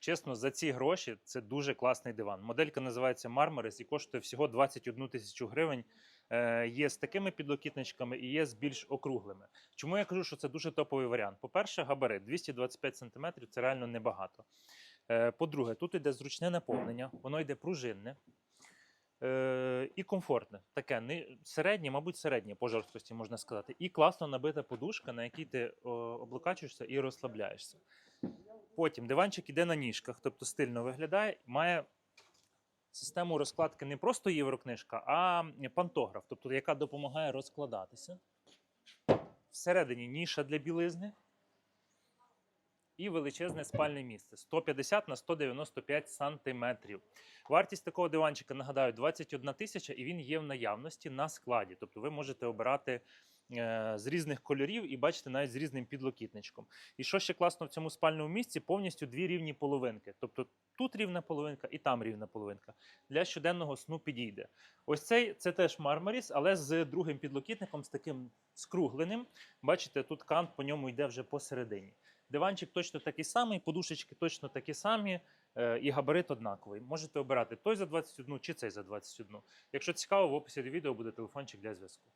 Чесно, за ці гроші це дуже класний диван. Моделька називається Marmaris і коштує всього 21 тисячу гривень. Е, Є з такими підлокітничками і є з більш округлими. Чому я кажу, що це дуже топовий варіант? По-перше, габарит 225 см це реально небагато. Е, По-друге, тут йде зручне наповнення, воно йде пружинне. Е, і комфортне. Таке середнє, мабуть, середнє по жорсткості можна сказати. І класно набита подушка, на якій ти облокачуєшся і розслабляєшся. Потім диванчик іде на ніжках, тобто стильно виглядає, має систему розкладки не просто єврокнижка, а пантограф, тобто яка допомагає розкладатися. Всередині ніша для білизни. І величезне спальне місце 150 на 195 сантиметрів. Вартість такого диванчика, нагадаю, 21 тисяча, і він є в наявності на складі. Тобто ви можете обирати е, з різних кольорів і бачите навіть з різним підлокітничком. І що ще класно в цьому спальному місці, повністю дві рівні половинки. Тобто тут рівна половинка і там рівна половинка. Для щоденного сну підійде. Ось цей це теж Мармаріс, але з другим підлокітником, з таким скругленим. Бачите, тут кант по ньому йде вже посередині. Диванчик точно такий самий, подушечки точно такі самі, е, і габарит однаковий. Можете обирати той за 21 чи цей за 21. Якщо цікаво, в описі до відео буде телефончик для зв'язку.